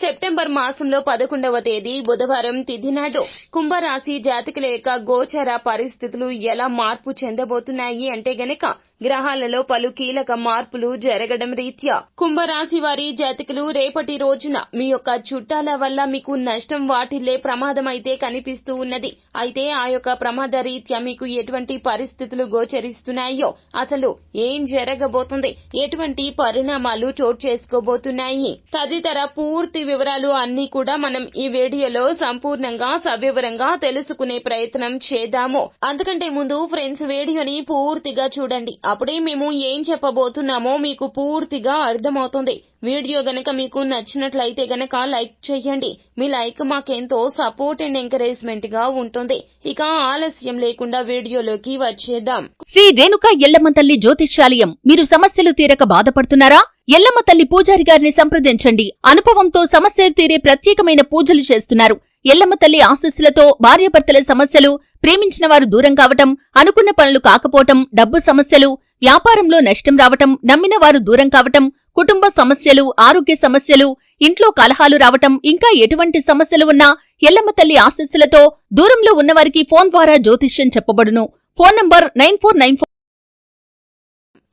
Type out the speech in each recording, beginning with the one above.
September మాసంలో పదకొండవ తేదీ బుధవారం తిథి నాడు కుంభరాశి జాతకుల యొక్క గోచర పరిస్థితులు ఎలా మార్పు చెందబోతున్నాయి అంటే గనక గ్రహాలలో పలు కీలక మార్పులు జరగడం రీత్యా కుంభరాశి వారి జాతకులు రేపటి రోజున మీ యొక్క చుట్టాల వల్ల మీకు నష్టం వాటిల్లే ప్రమాదం అయితే కనిపిస్తూ ఉన్నది. అయితే ఆ యొక్క ప్రమాద రీత్యా మీకు ఎటువంటి పరిస్థితులు గోచరిస్తున్నాయో అసలు ఏం జరగబోతుంది? ఎటువంటి పరిణామాలు చోటు చేసుకోబోతున్నాయి? తదితర పూర్తి వివరాలు అన్ని కూడా మనం ఈ వీడియోలో సంపూర్ణంగా సవివరంగా తెలుసుకునే ప్రయత్నం చేద్దాము. అందుకంటే ముందు ఫ్రెండ్స్ వీడియోని పూర్తిగా చూడండి. అప్పుడే మేము ఏం చెప్పబోతున్నామో మీకు పూర్తిగా అర్థమవుతుంది. వీడియో గనక మీకు నచ్చినట్లయితే గనక లైక్ చేయండి. మీ లైక్ మాకెంతో సపోర్ట్ అండ్ ఎంకరేజ్మెంట్గా ఉంటుంది. ఇక ఆలస్యం లేకుండా వీడియోలోకి వచ్చేద్దాం. శ్రీ రేణుక ఎల్లమ్మ తల్లి జ్యోతిష్యాలయం మీరు సమస్యలు తీరక బాధపడుతున్నారా? ఎల్లమ్మ తల్లి పూజారి గారిని సంప్రదించండి. అనుభవంతో సమస్యలు తీరే ప్రత్యేకమైన పూజలు చేస్తున్నారు. ఎల్లమ్మ తల్లి ఆశస్సులతో భార్యాభర్తల సమస్యలు ప్రేమించిన వారు దూరం కావటం అనుకున్న పనులు కాకపోవటం డబ్బు సమస్యలు వ్యాపారంలో నష్టం రావటం నమ్మిన వారు దూరం కావటం కుటుంబ సమస్యలు ఆరోగ్య సమస్యలు ఇంట్లో కలహాలు రావటం ఇంకా ఎటువంటి సమస్యలు ఉన్నా ఎల్లమ్మ తల్లి ఆశస్సులతో దూరంలో ఉన్నవారికి ఫోన్ ద్వారా జ్యోతిష్యం చెప్పబడును. Phone number nine four nine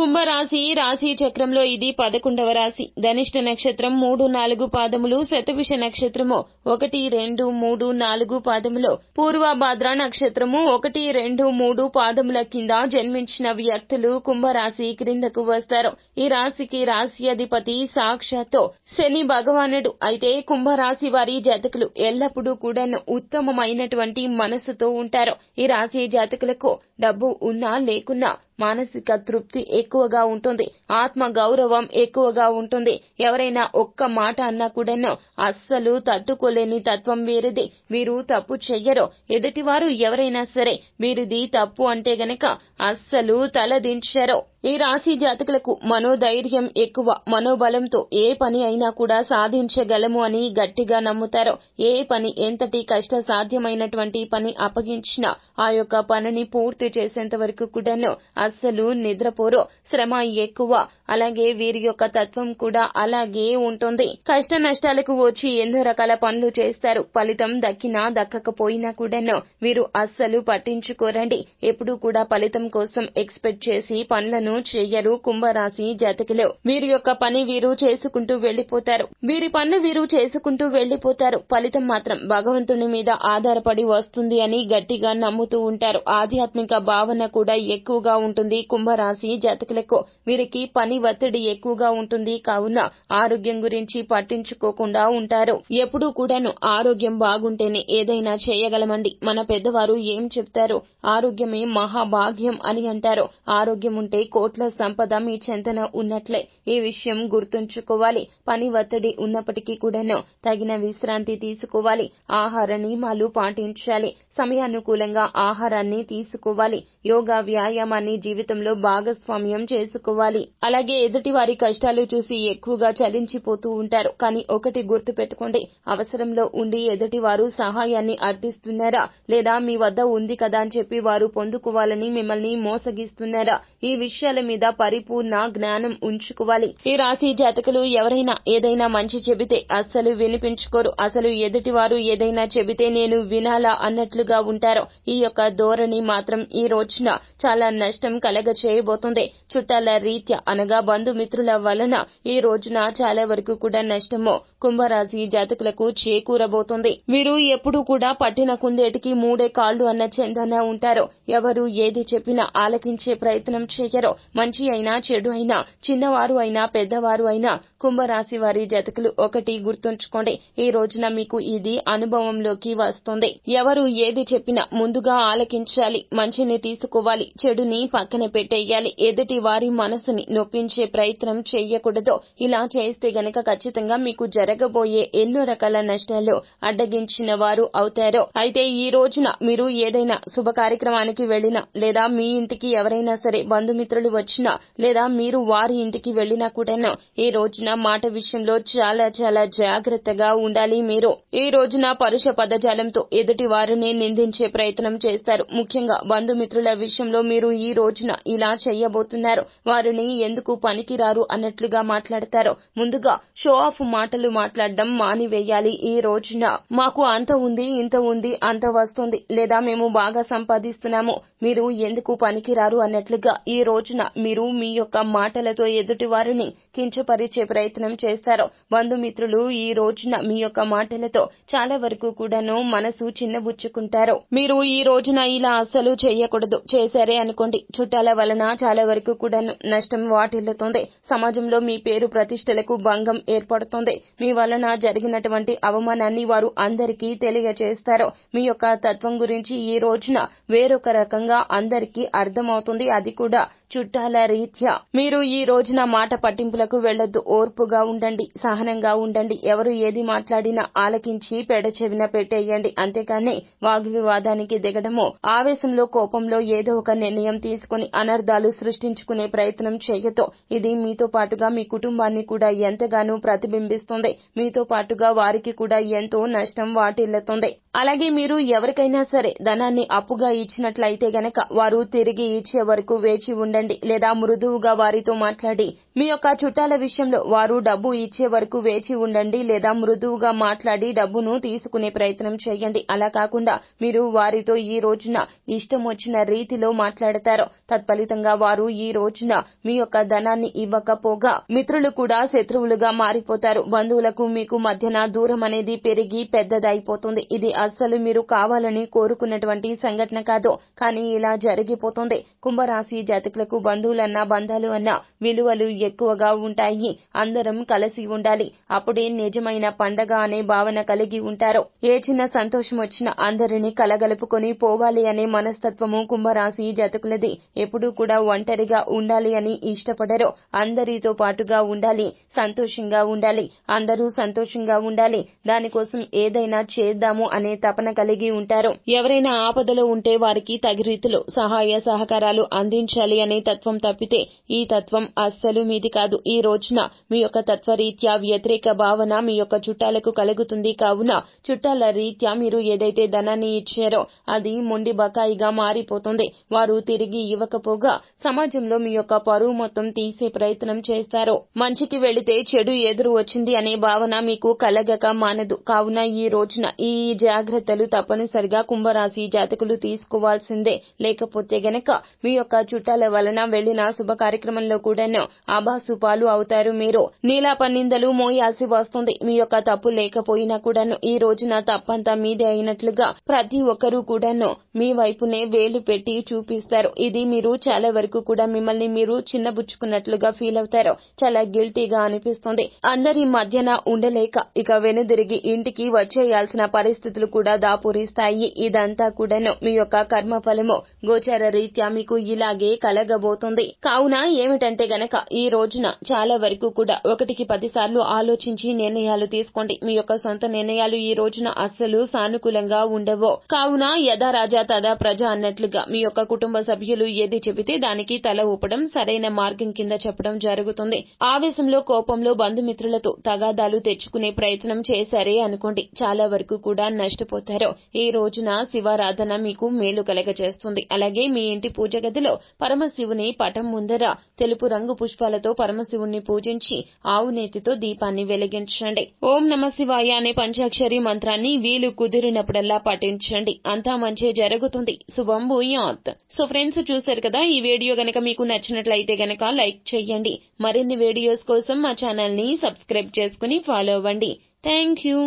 కుంభరాశి రాశి చక్రంలో ఇది పదకొండవ రాశి. ధనిష్ట నక్షత్రం మూడు నాలుగు పాదములు శతవిష నక్షత్రము ఒకటి రెండు మూడు నాలుగు పాదములు. పూర్వభాద్ర నక్షత్రము ఒకటి రెండు మూడు పాదముల కింద జన్మించిన వ్యక్తులు కుంభరాశి క్రిందకు వస్తారు. ఈ రాశికి రాశి అధిపతి సాక్షాత్తు శని భగవానుడు. అయితే కుంభరాశి వారి జాతకులు ఎల్లప్పుడూ కూడా ఉత్తమమైనటువంటి మనసుతో ఉంటారు. ఈ రాశి జాతకులకు డబ్బు ఉన్నా లేకున్నా మానసిక తృప్తి ఎక్కువగా ఉంటుంది. ఆత్మ గౌరవం ఎక్కువగా ఉంటుంది. ఎవరైనా ఒక్క మాట అన్నా కూడాను అస్సలు తట్టుకోలేని తత్వం వీరిది. వీరు తప్పు చెయ్యరు. ఎదుటివారు ఎవరైనా సరే వీరిది తప్పు అంటే గనక అస్సలు తలదించరు. ఈ రాశి జాతకులకు మనోధైర్యం ఎక్కువ మనోబలంతో ఏ పని అయినా కూడా సాధించగలము అని గట్టిగా నమ్ముతారు ఏ పని ఎంతటి కష్ట సాధ్యమైనటువంటి పని అప్పగించినా ఆ యొక్క పనిని పూర్తి చేసేంత వరకు కూడాను అస్సలు నిద్రపోరు శ్రమ ఎక్కువ. అలాగే వీరి యొక్క తత్వం కూడా అలాగే ఉంటుంది. కష్ట నష్టాలకు వచ్చి ఎన్నో రకాల పనులు చేస్తారు. ఫలితం దక్కినా దక్కకపోయినా కూడాను వీరు అస్సలు పట్టించుకోరండి. ఎప్పుడూ కూడా ఫలితం కోసం ఎక్స్పెక్ట్ చేసి పనులను చెయ్యరు కుంభరాశి జాతకులు. వీరి యొక్క పని వీరు చేసుకుంటూ వెళ్ళిపోతారు వీరి పనులు వీరు చేసుకుంటూ వెళ్ళిపోతారు ఫలితం మాత్రం భగవంతుని మీద ఆధారపడి వస్తుంది అని గట్టిగా నమ్ముతూ ఉంటారు. ఆధ్యాత్మిక భావన కూడా ఎక్కువగా ఉంటుంది కుంభరాశి జాతకులకు. వీరికి పని ఒత్తిడి ఎక్కువగా ఉంటుంది. కావున ఆరోగ్యం గురించి పట్టించుకోకుండా ఉంటారు. ఎప్పుడూ కూడాను ఆరోగ్యం బాగుంటేనే ఏదైనా చేయగలమండి. మన పెద్దవారు ఏం చెప్తారు? ఆరోగ్యమే మహాభాగ్యం అని అంటారు. ఆరోగ్యం ఉంటే కోట్ల సంపద మీ చెంతన ఉన్నట్లే ఈ విషయం గుర్తుంచుకోవాలి. పని ఒత్తిడి ఉన్నప్పటికీ కూడాను తగిన విశ్రాంతి తీసుకోవాలి. ఆహార నియమాలు పాటించాలి. సమయానుకూలంగా ఆహారాన్ని తీసుకోవాలి. యోగా వ్యాయామాన్ని జీవితంలో భాగస్వామ్యం చేసుకోవాలి. అలాగే ఎదుటి వారి కష్టాలు చూసి ఎక్కువగా చలించిపోతూ ఉంటారు. కానీ ఒకటి గుర్తు పెట్టుకోండి అవసరంలో ఉండి ఎదుటి వారు సహాయాన్ని అర్థిస్తున్నారా? లేదా మీ వద్ద ఉంది కదా అని చెప్పి వారు పొందుకోవాలని మిమ్మల్ని మోసగిస్తున్నారా? ఈ విషయం మీద పరిపూర్ణ జ్ఞానం ఉంచుకోవాలి. ఈ రాశి జాతకులు ఎవరైనా ఏదైనా మంచి చెబితే అస్సలు వినిపించుకోరు. అసలు ఎదుటి వారు ఏదైనా చెబితే నేను వినాలా అన్నట్లుగా ఉంటారు. ఈ యొక్క ధోరణి మాత్రం ఈ రోజున చాలా నష్టం కలగ చేయబోతుంది చుట్టాల రీత్యా అనగా బంధుమిత్రుల వలన ఈ రోజున చాలా వరకు కూడా నష్టము కుంభరాశి జాతకులకు చేకూరబోతుంది. వీరు ఎప్పుడూ కూడా పట్టిన కుందేటికి మూడే కాళ్ళు అన్న చెందన ఉంటారు. ఎవరు ఏది చెప్పినా ఆలకించే ప్రయత్నం చేయరు. మంచి అయినా చెడు అయినా చిన్నవారు అయినా పెద్దవారు అయినా కుంభరాశి వారి జతకులు ఒకటి గుర్తుంచుకోండి. ఈ రోజున మీకు ఇది అనుభవంలోకి వస్తుంది. ఎవరు ఏది చెప్పినా ముందుగా ఆలకించాలి మంచిని తీసుకోవాలి చెడుని పక్కన పెట్టేయాలి ఎదుటి వారి మనసుని నొప్పించే ప్రయత్నం చేయకూడదు. ఇలా చేస్తే గనక ఖచ్చితంగా మీకు జరగబోయే ఎన్నో రకాల నష్టాలు అడ్డగించిన వారు అవుతారు. అయితే ఈ రోజున మీరు ఏదైనా శుభ కార్యక్రమానికి వెళ్ళినా లేదా మీ ఇంటికి ఎవరైనా సరే బంధుమిత్రులు వచ్చినా లేదా మీరు వారి ఇంటికి వెళ్ళినా కూడాను ఈ రోజున మాట విషయంలో చాలా చాలా జాగ్రత్తగా ఉండాలి మీరు. ఈ రోజున పరుష పదజాలంతో ఎదుటి వారిని నిందించే ప్రయత్నం చేస్తారు. ముఖ్యంగా బంధుమిత్రుల విషయంలో మీరు ఈ రోజున ఇలా చేయబోతున్నారు. వారిని ఎందుకు పనికిరారు అన్నట్లుగా మాట్లాడతారు. ముందుగా షో ఆఫ్ మాటలు మాట్లాడడం మానివేయాలి. ఈ రోజున మాకు అంత ఉంది ఇంత ఉంది అంత వస్తుంది లేదా మేము బాగా సంపాదిస్తున్నాము మీరు ఎందుకు పనికిరారు అన్నట్లుగా ఈ రోజు రోజున మీరు మీ యొక్క మాటలతో ఎదుటి వారిని కించపరిచే ప్రయత్నం చేస్తారు బంధుమిత్రులు ఈ రోజున మీ యొక్క మాటలతో చాలా వరకు కూడాను మనసు చిన్నబుచ్చుకుంటారు. మీరు ఈ రోజున ఇలా అస్సలు చేయకూడదు చేశారే అనుకోండి. చుట్టాల వలన చాలా వరకు కూడాను నష్టం వాటిల్లుతుంది. సమాజంలో మీ పేరు ప్రతిష్టలకు భంగం ఏర్పడుతుంది. మీ వలన జరిగినటువంటి అవమానాన్ని వారు అందరికీ తెలియజేస్తారు మీ యొక్క తత్వం గురించి ఈ రోజున వేరొక రకంగా అందరికీ అర్థమవుతుంది. అది కూడా చుట్టాల రీత్యా. మీరు ఈ రోజున మాట పట్టింపులకు వెళ్ళొద్దు ఓర్పుగా ఉండండి సహనంగా ఉండండి. ఎవరు ఏది మాట్లాడినా ఆలకించి పెడచెవిన పెట్టేయండి. అంతేకాని వాగ్వివాదానికి దిగడము ఆవేశంలో కోపంలో ఏదో ఒక నిర్ణయం తీసుకుని అనర్థాలు సృష్టించుకునే ప్రయత్నం చేయతో ఇది మీతో పాటుగా మీ కుటుంబాన్ని కూడా ఎంతగానో ప్రతిబింబిస్తుంది. మీతో పాటుగా వారికి కూడా ఎంతో నష్టం వాటిల్లుతుంది. అలాగే మీరు ఎవరికైనా సరే ధనాన్ని అప్పుగా ఇచ్చినట్లయితే గనక వారు తిరిగి ఇచ్చే వరకు వేచి ఉండండి లేదా మృదువుగా వారితో మాట్లాడి. మీ యొక్క చుట్టాల విషయంలో వారు డబ్బు ఇచ్చే వరకు వేచి ఉండండి లేదా మృదువుగా మాట్లాడి డబ్బును తీసుకునే ప్రయత్నం చేయండి. అలా కాకుండా మీరు వారితో ఈ రోజున ఇష్టం వచ్చిన రీతిలో మాట్లాడతారు. తత్ఫలితంగా వారు ఈ రోజున మీ యొక్క ధనాన్ని ఇవ్వకపోగా మిత్రులు కూడా శత్రువులుగా మారిపోతారు. బంధువులకు మీకు మధ్యన దూరం అనేది పెరిగి పెద్దదైపోతుంది. ఇది అస్సలు మీరు కావాలని కోరుకున్నటువంటి సంఘటన కాదు. కానీ ఇలా జరిగిపోతుంది. కుంభరాశి జాతకులకు బంధువులన్నా బంధాలు అన్నా విలువలు ఎక్కువగా ఉంటాయి. అందరం కలిసి ఉండాలి. అప్పుడే నిజమైన పండగ అనే భావన కలిగి ఉంటారు. ఏ చిన్న సంతోషం వచ్చినా అందరినీ కలగలుపుకొని పోవాలి అనే మనస్తత్వము కుంభరాశి జతకులది. ఎప్పుడూ కూడా ఒంటరిగా ఉండాలి అని ఇష్టపడరు. అందరితో పాటుగా ఉండాలి. సంతోషంగా ఉండాలి. అందరూ సంతోషంగా ఉండాలి. దానికోసం ఏదైనా చేద్దాము అనే తపన కలిగి ఉంటారు. ఎవరైనా ఆపదలో ఉంటే వారికి తగి రీతిలో సహాయ సహకారాలు అందించాలి అనే తత్వం తప్పితే ఈ తత్వం అస్సలు మీది కాదు. ఈ రోజున మీ యొక్క తత్వరీత్యా వ్యతిరేక భావన మీ యొక్క చుట్టాలకు కలుగుతుంది. కావున చుట్టాల రీత్యా మీరు ఏదైతే ధనాన్ని ఇచ్చారో అది మొండి బకాయిగా మారిపోతుంది. వారు తిరిగి ఇవ్వకపోగా సమాజంలో మీ యొక్క పరువు మొత్తం తీసే ప్రయత్నం చేస్తారు. మంచికి వెళితే చెడు ఎదురు వచ్చింది అనే భావన మీకు కలగక మానదు. కావున ఈ రోజున ఈ జాగ్రత్తలు తప్పనిసరిగా కుంభరాశి జాతకులు తీసుకోవాల్సిందే. లేకపోతే గనక మీ యొక్క చుట్టాల వలన వెళ్ళిన శుభ కార్యక్రమంలో కూడాను ఆభాసు పాలు అవుతారు మీరు. నీలాప నిందలు మోయాల్సి వస్తుంది. మీ యొక్క తప్పు లేకపోయినా కూడాను ఈ రోజున తప్పంతా మీదే అయినట్లుగా ప్రతి ఒక్కరూ కూడాను మీ వైపునే వేలు పెట్టి చూపిస్తారు. ఇది మీరు చాలా వరకు కూడా మిమ్మల్ని మీరు చిన్నబుచ్చుకున్నట్లుగా ఫీల్ అవుతారు చాలా గిల్టీగా అనిపిస్తుంది. అందరి మధ్యన ఉండలేక ఇక వెనుదిరిగి ఇంటికి వచ్చేయాల్సిన పరిస్థితులు కూడా దాపురిస్తాయి. ఇదంతా కూడాను మీ యొక్క కర్మ ఫలము గోచార రీత్యా మీకు ఇలాగే కలగబోతుంది కావున ఏమిటంటే గనక ఈ రోజున చాలా వరకు కూడా ఒకటికి పదిసార్లు ఆలోచించి నిర్ణయాలు తీసుకోండి. మీ యొక్క సొంత నిర్ణయాలు ఈ రోజున అస్సలు సానుకూలంగా ఉండవు. కావున యథా రాజా తదా ప్రజ అన్నట్లుగా మీ యొక్క కుటుంబ సభ్యులు ఏది చెబితే దానికి తల ఊపడం సరైన మార్గం కింద చెప్పడం జరుగుతుంది. ఆవేశంలో కోపంలో బంధుమిత్రులతో తగాదాలు తెచ్చుకునే ప్రయత్నం చేశారే అనుకోండి. చాలా వరకు కూడా నష్టపోతారు. ఈ రోజున శివారాధన మీకు మేలు కలగజేస్తుంది. అలాగే మీ ఇంటి పూజ గదిలో పరమశివుని పటం ముందర తెలుపు రంగు పుష్పాలతో పరమశివుణ్ణి పూజించి ఆవు నేతితో దీపాన్ని వెలిగించండి. ఓం నమ శివాయ అనే పంచాక్షరి మంత్రాన్ని వీలు కుదిరినప్పుడల్లా పఠించండి. అంతా మంచి జరుగుతుంది. శుభం భూయాత్. సో ఫ్రెండ్స్ చూశారు కదా ఈ వీడియో గనక మీకు నచ్చినట్లయితే గనక లైక్ చేయండి మరిన్ని వీడియోస్ కోసం మా ఛానల్ని సబ్స్క్రైబ్ చేసుకుని ఫాలో అవ్వండి. Thank you